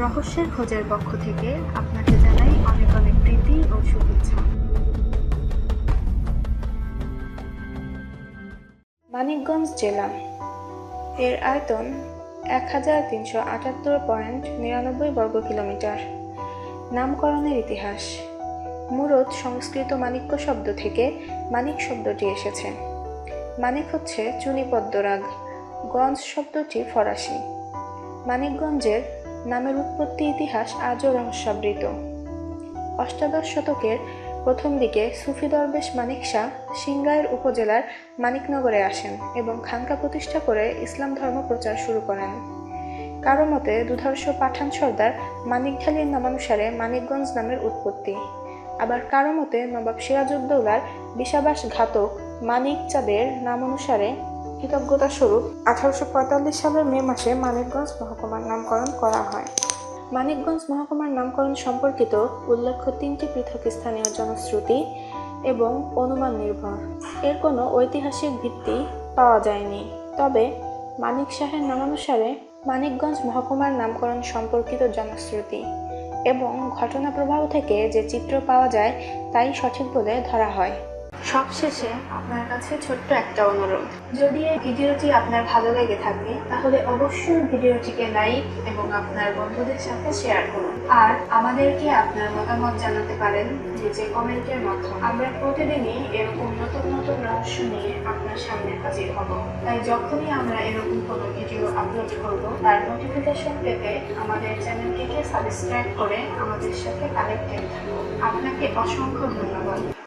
রহস্যের খোঁজের পক্ষ থেকে আপনাকে জানাই অনেক অনেক প্রীতি ও শুভেচ্ছা। মানিকগঞ্জ জেলা। এর আয়তন এক হাজার তিনশো আটাত্তর পয়েন্ট নিরানব্বই বর্গ কিলোমিটার। নামকরণের ইতিহাস। মূরত সংস্কৃত মানিক্য শব্দ থেকে মানিক শব্দটি এসেছে। মানিক হচ্ছে চুনিপদ্মরাগ। গঞ্জ শব্দটি ফরাসি। মানিকগঞ্জের নামের উৎপত্তি ইতিহাস আজও রহস্যাবৃত। অষ্টাদশ শতকের প্রথম দিকে সুফি দরবেশ মানিক শাহ সিংগাইর উপজেলার মানিকনগরে আসেন এবং খানকা প্রতিষ্ঠা করে ইসলাম ধর্ম প্রচার শুরু করেন। কারও মতে দুধর্ষ পাঠান সর্দার মানিকঢালির নামানুসারে মানিকগঞ্জ নামের উৎপত্তি। আবার কারও মতে নবাব সিরাজউদ্দৌলার বিশাবাস ঘাতক মানিক চাঁদের নাম অনুসারে কৃতজ্ঞতা স্বরূপ আঠারোশো পঁয়তাল্লিশ সালের মে মাসে মানিকগঞ্জ মহকুমার নামকরণ করা হয়। মানিকগঞ্জ মহকুমার নামকরণ সম্পর্কিত উল্লেখ্য তিনটি পৃথক স্থানীয় জনশ্রুতি এবং অনুমান নির্ভর। এর কোনো ঐতিহাসিক ভিত্তি পাওয়া যায়নি। তবে মানিক শাহের নামানুসারে মানিকগঞ্জ মহকুমার নামকরণ সম্পর্কিত জনশ্রুতি এবং ঘটনা প্রবাহ থেকে যে চিত্র পাওয়া যায় তাই সঠিক বলে ধরা হয়। সবশেষে আপনার কাছে ছোট্ট একটা অনুরোধ। যদি এই ভিডিওটি আপনার ভালো লেগে থাকে, তাহলে অবশ্যই ভিডিওটিকে লাইক এবং আপনার বন্ধুদের সাথে শেয়ার করুন। আর আমাদেরকে আপনার মতামত জানাতে পারেন যে কমেন্টের মাধ্যমে। আমরা প্রতিদিনই এরকম নতুন নতুন রহস্য নিয়ে আপনার সামনে হাজির হব। তাই যখনই আমরা এরকম কোনো ভিডিও আপলোড করব, তার নোটিফিকেশন পেতে আমাদের চ্যানেলটিকে সাবস্ক্রাইব করে আমাদের সাথে কানেক্টেড থাকুন। আপনাকে অসংখ্য ধন্যবাদ।